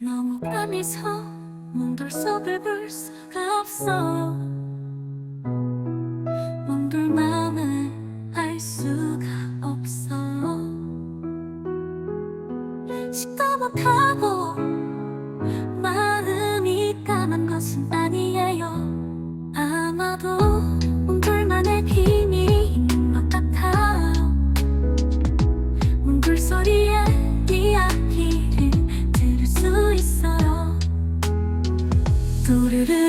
너무 밤이서 몽돌썩을 수가 없어. 몸둘 마음을 알 수가 없어. 시꺼멓하고 So do do.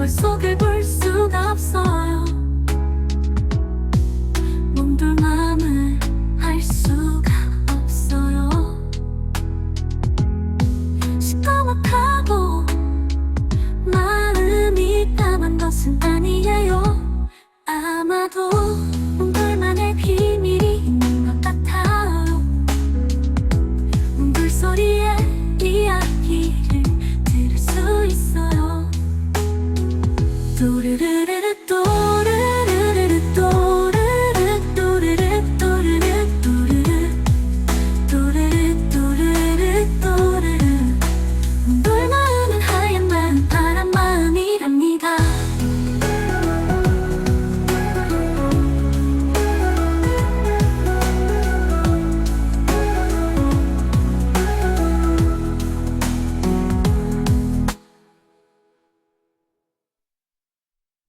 돌 속을 볼 순 없어요. দূরে